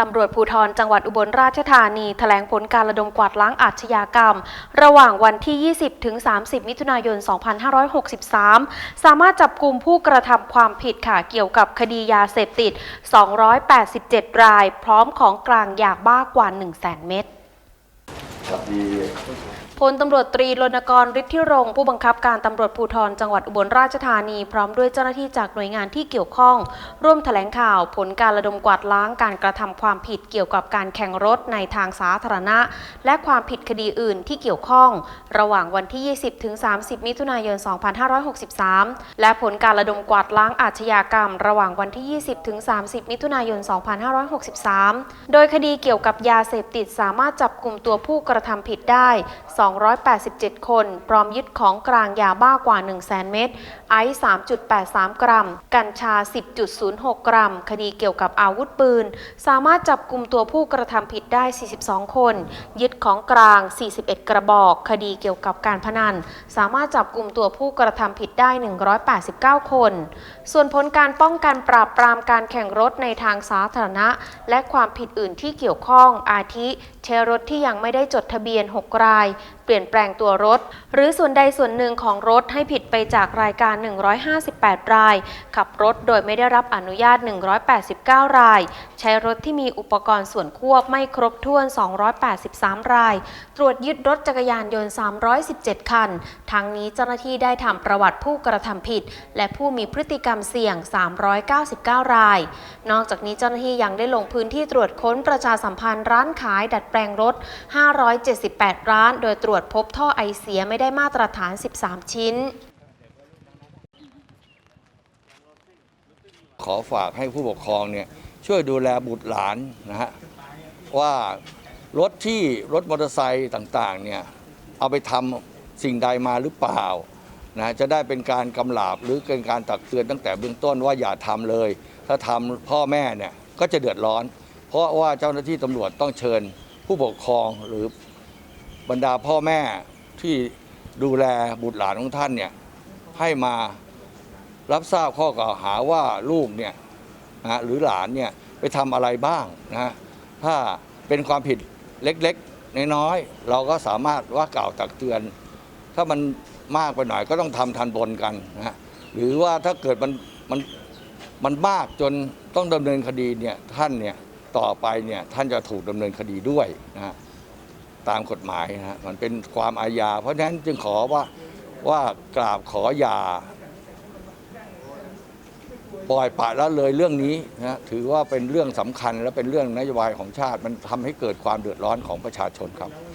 ตำรวจภูธรจังหวัดอุบลราชธานีแถลงผลการระดมกวาดล้างอาชญากรรม ระหว่างวันที่ 20 ถึง 30 มิถุนายน 2563 สามารถจับกลุ่มผู้กระทำความผิดค่ะเกี่ยวกับคดียาเสพติด 287 ราย พร้อมของกลางยาบ้ากว่า 100,000 เม็ด พลตำรวจตรีรณกรฤทธิรงค์ผู้บังคับการตำรวจภูธรจังหวัดอุบลราชธานี พร้อมด้วยเจ้าหน้าที่จากหน่วยงานที่เกี่ยวข้อง ร่วมแถลงข่าวผลการระดมกวาดล้างการกระทำความผิดเกี่ยวกับการแข่งรถในทางสาธารณะ และความผิดคดีอื่นที่เกี่ยวข้อง ระหว่างวันที่ 20 ถึง 30 มิถุนายน 2563 และผลการระดมกวาดล้างอาชญากรรม ระหว่างวันที่ 20 ถึง 30 มิถุนายน 2563 โดยคดีเกี่ยวกับยาเสพติดสามารถจับกลุ่มตัวผู้กระทำผิดได้ 287 คน พร้อมยึดของกลางยาบ้ากว่า 100,000 เม็ด ไอซ์ 3.83 กรัม กัญชา 10.06 กรัม คดีเกี่ยวกับอาวุธปืน สามารถจับกลุ่มตัวผู้กระทำผิดได้ 42 คน ยึดของกลาง 41 กระบอก คดีเกี่ยวกับการพนัน สามารถจับกลุ่มตัวผู้กระทำผิดได้ 189 คน ส่วนผลการป้องกันปราบปรามการแข่งรถในทางสาธารณะ และความผิดอื่นที่เกี่ยวข้อง อาทิใช้รถที่ยังไม่ได้จดทะเบียน 6 ราย เปลี่ยนแปลงตัวรถ หรือส่วนใดส่วนหนึ่งของรถให้ผิดไปจากรายการ 158 ราย ขับรถโดยไม่ได้รับอนุญาต 189 ราย ใช้รถที่มีอุปกรณ์ส่วนควบไม่ครบถ้วน 283 ราย ตรวจยึดรถจักรยานยนต์ 317 คัน ทั้งนี้เจ้าหน้าที่ได้ทำประวัติผู้กระทำผิด และผู้มีพฤติกรรมเสี่ยง 399 ราย นอกจากนี้เจ้าหน้าที่ยังได้ลงพื้นที่ตรวจค้นประชาสัมพันธ์ร้านขายดัดแปลงรถ 5 578 ร้าน โดยตรวจพบท่อไอเสียไม่ได้มาตรฐาน 13 ชิ้น ขอฝากให้ผู้ปกครองเนี่ยช่วยดูแลบุตรหลานนะฮะว่ารถที่รถมอเตอร์ไซค์ต่างๆเนี่ยเอาไปทำสิ่งใดมาหรือเปล่านะจะได้เป็นการกำลาบหรือเป็นการตักเตือนตั้งแต่เบื้องต้นว่าอย่าทำเลย ถ้าทำพ่อแม่เนี่ยก็จะเดือดร้อน เพราะว่าเจ้าหน้าที่ตำรวจต้องเชิญผู้ปกครองหรือ บรรดาพ่อแม่ที่ดูแลบุตรหลานของท่านเนี่ยให้มารับทราบข้อกล่าวหาว่าลูกเนี่ยนะหรือหลานเนี่ยไปทำอะไรบ้างนะฮะถ้าเป็นความผิดเล็กๆน้อยๆเราก็สามารถว่ากล่าวตักเตือน ถ้ามันมากไปหน่อยก็ต้องทำทันบนกันนะฮะหรือว่าถ้าเกิดมันมันมันมากจนต้องดำเนินคดีเนี่ยท่านเนี่ยต่อไปเนี่ยท่านจะถูกดำเนินคดีด้วยนะฮะ ตามกฎหมายนะฮะมันเป็นความอาญา เพราะฉะนั้นจึงขอว่าว่ากราบขออย่าปล่อยปละละเลยเรื่องนี้นะถือว่าเป็นเรื่องสำคัญและเป็นเรื่องนโยบายของชาติ มันทำให้เกิดความเดือดร้อนของประชาชนครับ